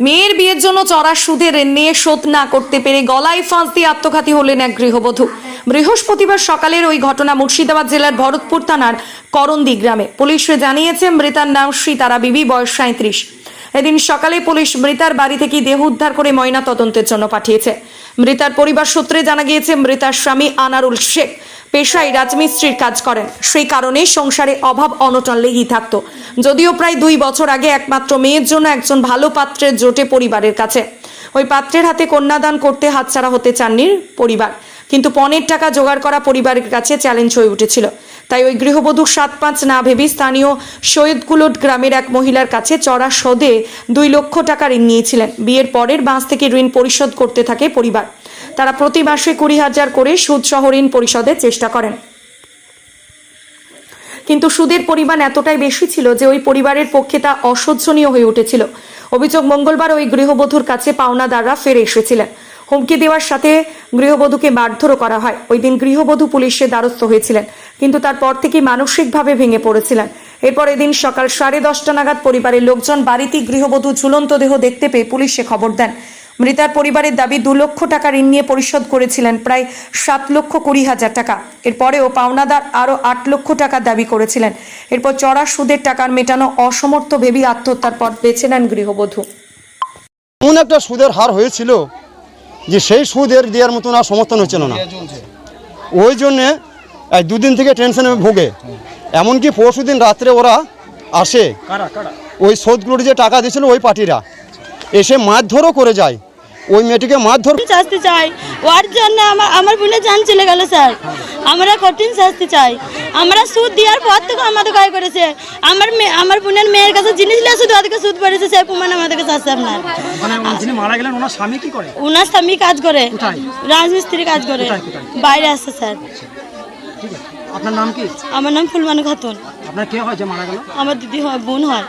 মেয়ের বিয়ের জন্য চড়া সুদের নিয়ে শোধ না করতে পেরে গলায় ফাঁস দিয়ে আত্মঘাতী হলেন এক গৃহবধূ। বৃহস্পতিবার সকালের ওই ঘটনা মুর্শিদাবাদ জেলার ভরতপুর থানার করন্দি গ্রামে। পুলিশ জানিয়েছে, মৃতার নাম শ্রীতারা বিবি, বয়স সাঁত্রিশ এদিন সকালে পুলিশ মৃতার বাড়ি থেকে দেহ উদ্ধার করে ময়না তদন্তের জন্য পাঠিয়েছে। মৃতার পরিবার সূত্রে জানা গিয়েছে, মৃতার স্বামী আনারুল শেখ। পেশায় রাজমিস্ত্রির কাজ করেন। সেই কারণে সংসারে অভাব অনটন লেগেই থাকত। যদিও প্রায় দুই বছর আগে একমাত্র মেয়ের জন্য একজন ভালো পাত্রের জোটে পরিবারের কাছে। ওই পাত্রের হাতে কন্যাদান করতে হাতছাড়া হতে চাননি পরিবার। কিন্তু পনেরো টাকা জোগাড় করা পরিবারের কাছে চ্যালেঞ্জ হয়ে উঠেছিল। তাই ওই গৃহবধূ সাত পাঁচ না ভেবে স্থানীয় সৈয়দকুলট গ্রামের এক মহিলার কাছে চড়া সদে দুই লক্ষ টাকা ঋণ নিয়েছিলেন। বিয়ের পরের মাস থেকে ঋণ পরিশোধ করতে থাকে পরিবার। তারা প্রতি মাসে কুড়ি হাজার করে সুদ সহ ঋণ পরিশোধের চেষ্টা করেন। কিন্তু সুদের পরিমাণ এতটাই বেশি ছিল যে ওই পরিবারের পক্ষে তা অসহ্যনীয় হয়ে উঠেছিল। অভিযোগ মঙ্গলবার ওই গৃহবধূর কাছে পাওনাদাররা ফিরে এসেছিলেন। হুমকি দেওয়ার সাথে গৃহবধূকে মারধরও করা হয়। ওই দিন গৃহবধূ পুলিশের দ্বারস্থ হয়েছিলেন, কিন্তু তারপর থেকে মানসিকভাবে ভেঙে পড়েছিলেন। এরপর এদিন সকাল সাড়ে দশটা নাগাদ পরিবারের লোকজন বাড়িতে গৃহবধূ ঝুলন্ত দেহ দেখতে পেয়ে পুলিশে খবর দেন। মৃতার পরিবারের দাবি দু লক্ষ টাকা ঋণ নিয়ে পরিশোধ করেছিলেন প্রায় সাত লক্ষ কুড়ি হাজার টাকা। এরপরেও পাওনাদার আরও আট লক্ষ টাকা দাবি করেছিলেন। এরপর চড়া সুদের টাকার মেটানো অসমর্থ ভেবে আত্মহত্যার পথ বেছে নেন গৃহবধূ। এমন একটা সুদের হার হয়েছিল যে সেই সুদের দেওয়ার মতন আর সমর্থন হচ্ছিল না। ওই জন্যে এই দুদিন থেকে টেনশনে ভোগে। এমনকি পরশু দিন রাত্রে ওরা আসে। ওই শোধগুলোর যে টাকা দিয়েছিল ওই পার্টিরা। এসে মারধরও করে যায়। ওই মেয়েটিকে মারধর শাস্তি চাই। ওর জন্য আমার আমার বোনের জান চলে গেল স্যার। আমরা কঠিন শাস্তি চাই। আমরা সুদ দেওয়ার পর থেকে আমাদের গায়ে করেছে আমার মেয়ে আমার বোনের মেয়ের কাছে জিনিস নিয়ে শুধু ওদেরকে সুদ পড়েছে সেই প্রমাণ আমাদের কাছে আছে আপনার। যিনি মারা গেলেন ওনার স্বামী কি করে? ওনার স্বামী কাজ করে। কোথায়? রাজমিস্ত্রি কাজ করে? বাইরে আছে স্যার। ঠিক আছে। আপনার নাম কি? আমার নাম ফুলমানু খাতুন। আপনার কে হয় যে মারা গেল? আমার দিদি হয় বোন হয়।